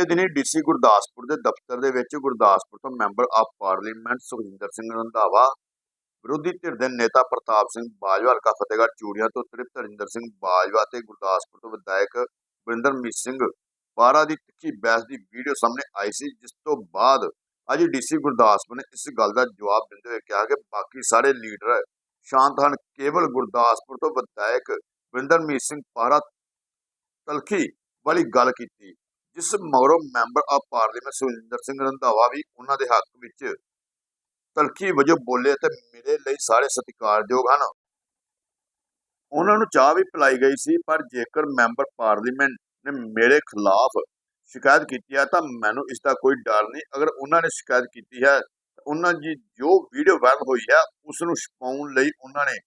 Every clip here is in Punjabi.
ਬੀਤੇ ਦਿਨੀ ਡੀਸੀ ਗੁਰਦਾਸਪੁਰ ਦੇ ਦਫ਼ਤਰ ਦੇ ਵਿੱਚ। ਗੁਰਦਾਸਪੁਰ ਤੋਂ member of parliament Sukhjinder Singh Randhawa, ਵਿਰੋਧੀ ਧਿਰ ਦੇ ਨੇਤਾ ਪ੍ਰਤਾਪ ਸਿੰਘ ਬਾਜਵਾ, ਹਲਕਾ ਫਤਿਹਗੜ੍ਹ ਚੂੜੀਆਂ ਤੋਂ ਤ੍ਰਿਪਤ ਹਰਿੰਦਰ ਸਿੰਘ ਬਾਜਵਾ ਤੇ ਗੁਰਦਾਸਪੁਰ ਤੋਂ ਵਿਧਾਇਕ ਵਰਿੰਦਰਮੀਤ ਸਿੰਘ ਪਾਰਾ ਦੀ ਤਿੱਖੀ ਬਹਿਸ ਦੀ ਵੀਡੀਓ ਸਾਹਮਣੇ ਆਈ ਸੀ, ਜਿਸ ਤੋਂ ਬਾਅਦ ਅੱਜ ਡੀਸੀ ਗੁਰਦਾਸਪੁਰ ਨੇ ਇਸ ਗੱਲ ਦਾ ਜਵਾਬ ਦਿੰਦੇ ਹੋਏ ਕਿਹਾ ਕਿ ਬਾਕੀ ਸਾਰੇ ਲੀਡਰ ਸ਼ਾਂਤ ਹਨ। ਕੇਵਲ ਗੁਰਦਾਸਪੁਰ ਤੋਂ ਵਿਧਾਇਕ ਵਰਿੰਦਰਮੀਤ ਸਿੰਘ ਪਾਰਾ ਤਲਖੀ ਵਾਲੀ ਗੱਲ ਕੀਤੀ। ਇਸ ਮਗਰੋਂ member of parliament Sukhjinder Singh Randhawa ਵੀ ਉਹਨਾਂ ਦੇ ਹੱਕ ਵਿੱਚ ਤਲਖੀ ਵਜੋਂ ਬੋਲੇ ਤੇ ਮੇਰੇ ਲਈ ਸਾਰੇ ਸਤਿਕਾਰਯੋਗ ਹਨ। ਉਹਨਾਂ ਨੂੰ ਚਾਹ ਵੀ ਪਿਲਾਈ ਗਈ ਸੀ, ਪਰ ਜੇਕਰ ਮੈਂਬਰ ਪਾਰਲੀਮੈਂਟ ਨੇ ਮੇਰੇ ਖਿਲਾਫ ਸ਼ਿਕਾਇਤ ਕੀਤੀ ਹੈ ਤਾਂ ਮੈਨੂੰ ਇਸ ਦਾ ਕੋਈ ਡਰ ਨਹੀਂ। ਅਗਰ ਉਹਨਾਂ ਨੇ ਸ਼ਿਕਾਇਤ ਕੀਤੀ ਹੈ ਉਹਨਾਂ ਦੀ ਜੋ ਵੀਡੀਓ ਵਾਇਰਲ ਹੋਈ ਹੈ, ਉਸ ਨੂੰ ਛਪਾਉਣ ਲਈ ਉਹਨਾਂ ਨੇ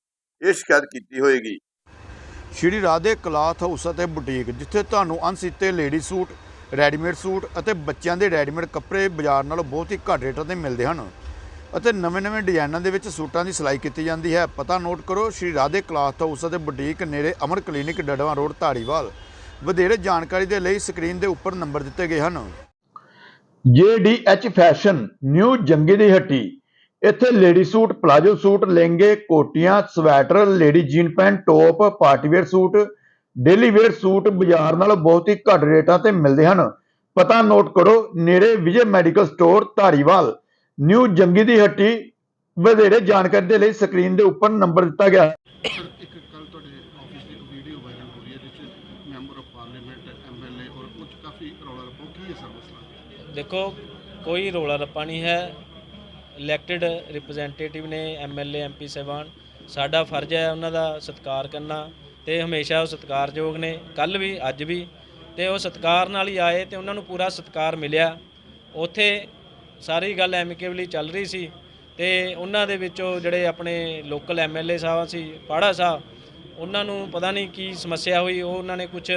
ਇਹ ਸ਼ਿਕਾਇਤ ਕੀਤੀ ਹੋਏਗੀ। ਸ਼੍ਰੀ ਰਾਧੇ ਕਲਾਥ ਹਾਊਸ ਅਤੇ ਬੁਟੀਕ, ਜਿੱਥੇ ਤੁਹਾਨੂੰ ਅਣਸੀਤੇ ਲੇਡੀ ਸੂਟ ਰੈਡੀਮੇਡ ਸੂਟ ਅਤੇ ਬੱਚਿਆਂ ਦੇ ਰੈਡੀਮੇਡ ਕੱਪੜੇ ਬਾਜ਼ਾਰ ਨਾਲੋਂ ਬਹੁਤ ਹੀ ਘੱਟ ਰੇਟਾਂ ਤੇ ਮਿਲਦੇ ਹਨ। ਅਤੇ ਨਵੇਂ-ਨਵੇਂ ਡਿਜ਼ਾਈਨਾਂ ਦੇ ਵਿੱਚ ਸੂਟਾਂ ਦੀ ਸਿਲਾਈ ਕੀਤੀ ਜਾਂਦੀ ਹੈ। ਪਤਾ ਨੋਟ ਕਰੋ, ਸ਼੍ਰੀ ਰਾਧੇ ਕਲਾਥ ਹਾਊਸ ਅਤੇ ਬੁਟੀਕ ਨੇੜੇ ਅਮਰ ਕਲੀਨਿਕ ਡੜਵਾ ਰੋਡ, ਧਾਰੀਵਾਲ। ਵਧੇਰੇ ਜਾਣਕਾਰੀ ਦੇ ਲਈ ਸਕਰੀਨ ਦੇ ਉੱਪਰ ਨੰਬਰ ਦਿੱਤੇ ਗਏ ਹਨ। JDH ਫੈਸ਼ਨ, ਨਿਊ ਜੰਗੀ ਦੀ ਹੱਟੀ। ਇੱਥੇ ਲੇਡੀ ਸੂਟ, ਪਲਾਜੋ ਸੂਟ, ਲਹਿੰਗੇ, ਕੋਟੀਆਂ, sweater, lady jean pant, top, partywear suit daily wear suit ਬਾਜ਼ਾਰ ਨਾਲੋਂ ਬਹੁਤ ਹੀ ਘੱਟ ਰੇਟਾਂ ਤੇ ਮਿਲਦੇ ਹਨ। ਪਤਾ ਨੋਟ ਕਰੋ ਨੇੜੇ Vijay medical store Dhariwal. New Jangi ਦੀ ਹੱਟੀ ਵਧੇਰੇ ਜਾਣਕਾਰੀ ਦੇ ਲਈ ਸਕਰੀਨ ਦੇ ਉੱਪਰ ਨੰਬਰ ਦਿੱਤਾ ਗਿਆ ਹੈ। ਸਰ ਇੱਕ ਕੱਲ ਤੁਹਾਡੇ ਆਫਿਸ ਦੀ ਇੱਕ ਵੀਡੀਓ ਵਾਇਰਲ ਹੋ ਰਹੀ ਹੈ ਜਿਸ 'ਚ ਮੈਂਬਰ ਆਫ ਪਾਰਲੀਮੈਂਟ ਐਮਐਲਏ ਔਰ ਕੁਝ ਕਾਫੀ ਰੌਲਾ ਰੱਪੋ ਕੀ ਹੈ ਸਰ ਮਸਲਾ? ਦੇਖੋ ਕੋਈ ਰੋਲਾ ਰੱਪਾ ਨਹੀਂ ਹੈ। ਇਲੈਕਟਿਡ ਰਿਪਰੈਜ਼ੈਂਟੇਟਿਵ ਨੇ ਐਮਐਲਏ ਐਮਪੀ ਸਾਹਿਬਾਨ ਸਾਡਾ ਫਰਜ਼ ਹੈ ਉਹਨਾਂ ਦਾ ਸਤਿਕਾਰ ਕਰਨਾ। ਤੇ ਹਮੇਸ਼ਾ ਉਹ ਸਤਿਕਾਰਯੋਗ ਨੇ ਕੱਲ ਵੀ, ਅੱਜ ਵੀ, ਤੇ ਉਹ ਸਤਿਕਾਰ ਨਾਲ ਹੀ ਆਏ ਤੇ ਉਹਨਾਂ ਨੂੰ ਪੂਰਾ ਸਤਿਕਾਰ ਮਿਲਿਆ। ਉੱਥੇ ਸਾਰੀ ਗੱਲ ਐਮਿਕੇਬਲੀ ਚੱਲ ਰਹੀ ਸੀ ਤੇ ਉਹਨਾਂ ਦੇ ਵਿੱਚੋਂ ਜਿਹੜੇ ਆਪਣੇ ਲੋਕਲ ਐਮਐਲਏ ਸਾਹਿਬ ਸੀ, ਪਾੜਾ ਸਾਹਿਬ, ਉਹਨਾਂ ਨੂੰ ਪਤਾ ਨਹੀਂ ਕੀ ਸਮੱਸਿਆ ਹੋਈ, ਉਹ ਉਹਨਾਂ ਨੇ ਕੁਝ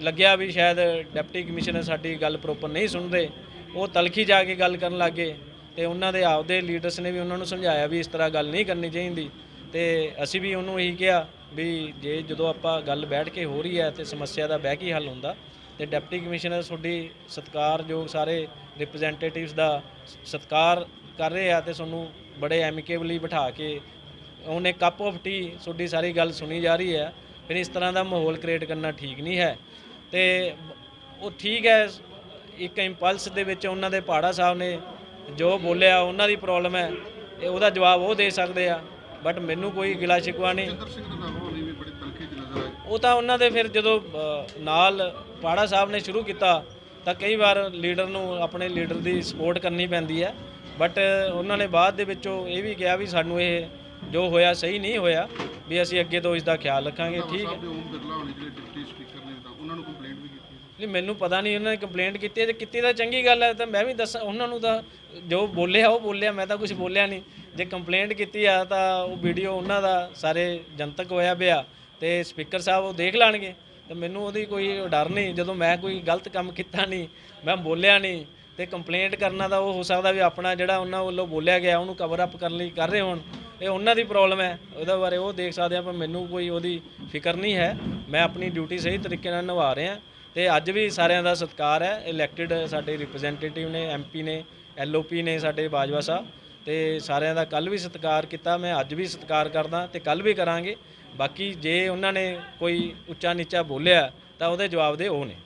ਲੱਗਿਆ ਵੀ ਸ਼ਾਇਦ ਡਿਪਟੀ ਕਮਿਸ਼ਨਰ ਸਾਡੀ ਗੱਲ ਪ੍ਰੋਪਰ ਨਹੀਂ ਸੁਣਦੇ। ਉਹ ਤਲਖੀ ਜਾ ਕੇ ਗੱਲ ਕਰਨ ਲੱਗੇ ਤੇ ਉਹਨਾਂ ਦੇ ਆਪਦੇ ਲੀਡਰਸ ਨੇ ਵੀ ਉਹਨਾਂ ਨੂੰ ਸਮਝਾਇਆ ਵੀ ਇਸ ਤਰ੍ਹਾਂ ਗੱਲ ਨਹੀਂ ਕਰਨੀ ਚਾਹੀਦੀ ਤੇ ਅਸੀਂ ਵੀ ਉਹਨੂੰ ਇਹੀ ਕਿਹਾ ਵੀ ਜੇ ਜਦੋਂ ਆਪਾਂ ਗੱਲ ਬੈਠ ਕੇ ਹੋ ਰਹੀ ਹੈ ਤੇ ਸਮੱਸਿਆ ਦਾ ਬਹਿ ਕੇ ਹੱਲ ਹੁੰਦਾ, ਤੇ ਡਿਪਟੀ ਕਮਿਸ਼ਨਰ ਤੁਹਾਡੀ ਸਤਿਕਾਰਯੋਗ ਸਾਰੇ ਰਿਪਰੈਜ਼ੈਂਟੇਟਿਵਸ ਦਾ ਸਤਿਕਾਰ ਕਰ ਰਹੇ ਆ ਤੇ ਤੁਹਾਨੂੰ ਬੜੇ ਐਮਿਕੇਬਲੀ ਬਿਠਾ ਕੇ ਉਹਨੇ ਕੱਪ ਆਫ ਟੀ ਤੁਹਾਡੀ ਸਾਰੀ ਗੱਲ ਸੁਣੀ ਜਾ ਰਹੀ ਹੈ, ਫਿਰ ਇਸ ਤਰ੍ਹਾਂ ਦਾ ਮਾਹੌਲ ਕ੍ਰੀਏਟ ਕਰਨਾ ਠੀਕ ਨਹੀਂ ਹੈ। ਤੇ ਉਹ ਠੀਕ ਹੈ, ਇੱਕ ਇੰਪਲਸ ਦੇ ਵਿੱਚ ਉਹਨਾਂ ਦੇ ਪਹਾੜਾ ਸਾਹਿਬ ਨੇ ਜੋ ਬੋਲਿਆ, ਉਹਨਾਂ ਦੀ ਪ੍ਰੋਬਲਮ ਹੈ, ਇਹ ਉਹਦਾ ਜਵਾਬ ਉਹ ਦੇ ਸਕਦੇ ਆ। ਬਟ ਮੈਨੂੰ ਕੋਈ ਗਿਲਾ ਸ਼ਿਕਵਾ ਨਹੀਂ। ਜਿੰਦਰ ਸਿੰਘ ਰੰਧਾਵਾ ਹੋਣੀ ਵੀ ਬੜੀ ਤਲਖੀ 'ਚ ਨਜ਼ਰ ਆਏ ਉਹ ਤਾਂ ਉਹਨਾਂ ਦੇ ਫਿਰ ਜਦੋਂ ਅ, ਨਾਲ ਪਾੜਾ ਸਾਹਿਬ ਨੇ ਸ਼ੁਰੂ ਕੀਤਾ ਤਾਂ ਕਈ ਵਾਰ ਲੀਡਰ ਨੂੰ ਆਪਣੇ ਲੀਡਰ ਦੀ ਸਪੋਰਟ ਕਰਨੀ ਪੈਂਦੀ ਹੈ। ਬਟ ਉਹਨਾਂ ਨੇ ਬਾਅਦ ਦੇ ਵਿੱਚੋਂ ਇਹ ਵੀ ਕਿਹਾ ਵੀ ਸਾਨੂੰ ਇਹ ਜੋ ਹੋਇਆ ਸਹੀ ਨਹੀਂ ਹੋਇਆ ਵੀ ਅਸੀਂ ਅੱਗੇ ਤੋਂ ਇਸ ਦਾ ਖਿਆਲ ਰੱਖਾਂਗੇ ਠੀਕ ਹੈ। ਸਾਹਿਬ ਦੇ ਓਮ ਬਿਰਲਾ ਹੋਣੀ ਜਿਹੜੇ ਡਿਪਟੀ ਸਪੀਕਰ ਨੇ ਤਾਂ ਉਹਨਾਂ ਨੂੰ ਕੰਪਲੇਂਟ ਵੀ ਕੀਤੀ ਹੈ। ਨਹੀਂ ਮੈਨੂੰ ਪਤਾ ਨਹੀਂ ਉਹਨਾਂ ਨੇ ਕੰਪਲੇਂਟ ਕੀਤੀ ਹੈ ਤੇ ਕੀਤੀ ਤਾਂ ਚੰਗੀ ਗੱਲ ਹੈ ਤਾਂ ਮੈਂ ਵੀ ਦੱਸਾਂ ਉਹਨਾਂ ਨੂੰ ਤਾਂ ਜੋ ਬੋਲਿਆ ਉਹ ਬੋਲਿਆ ਮੈਂ ਤਾਂ ਕੁਝ ਬੋਲਿਆ ਨਹੀਂ। ਜੇ ਕੰਪਲੇਂਟ ਕੀਤੀ ਆ ਤਾਂ ਉਹ ਵੀਡੀਓ ਉਹਨਾਂ ਦਾ ਸਾਰੇ ਜਨਤਕ ਹੋਇਆ ਪਿਆ ਤੇ ਸਪੀਕਰ ਸਾਹਿਬ ਉਹ ਦੇਖ ਲੈਣਗੇ। ਤੇ ਮੈਨੂੰ ਉਹਦੀ ਕੋਈ ਡਰ ਨਹੀਂ, ਜਦੋਂ ਮੈਂ ਕੋਈ ਗਲਤ ਕੰਮ ਕੀਤਾ ਨਹੀਂ, ਮੈਂ ਬੋਲਿਆ ਨਹੀਂ ਤੇ ਕੰਪਲੇਂਟ ਕਰਨਾ ਤਾਂ ਉਹ ਹੋ ਸਕਦਾ ਵੀ ਆਪਣਾ ਜਿਹੜਾ ਉਹਨਾਂ ਵੱਲੋਂ ਬੋਲਿਆ ਗਿਆ, ਉਹਨੂੰ ਕਵਰ ਅਪ ਕਰਨ ਲਈ ਕਰ ਰਹੇ ਹੋਣ। ਇਹ ਉਹਨਾਂ ਦੀ ਪ੍ਰੋਬਲਮ ਹੈ, ਉਹਦੇ ਬਾਰੇ ਉਹ ਦੇਖ ਸਕਦੇ ਆ, ਪਰ ਮੈਨੂੰ ਕੋਈ ਉਹਦੀ ਫਿਕਰ ਨਹੀਂ ਹੈ। ਮੈਂ ਆਪਣੀ ਡਿਊਟੀ ਸਹੀ ਤਰੀਕੇ ਨਾਲ ਨਿਭਾ ਰਿਹਾ। ਤੇ ਅੱਜ ਵੀ ਸਾਰਿਆਂ ਦਾ ਸਤਿਕਾਰ ਹੈ। ਇਲੈਕਟਿਡ ਸਾਡੇ ਰਿਪਰੈਜ਼ੈਂਟੇਟਿਵ ਨੇ ਐਮਪੀ ਨੇ ਐਲਓਪੀ ਨੇ ਸਾਡੇ ਬਾਜਵਾ ਸਾਹਿਬ। ਤੇ ਸਾਰਿਆਂ ਦਾ ਕੱਲ ਵੀ ਸਤਿਕਾਰ ਕੀਤਾ, ਮੈਂ ਅੱਜ ਵੀ ਸਤਿਕਾਰ ਕਰਦਾ ਤੇ ਕੱਲ ਵੀ ਕਰਾਂਗੇ। ਬਾਕੀ ਜੇ ਉਹਨਾਂ ਨੇ ਕੋਈ ਉੱਚਾ ਨੀਚਾ ਬੋਲਿਆ ਤਾਂ ਉਹਦੇ ਜਵਾਬ ਦੇ ਉਹ ਨੇ।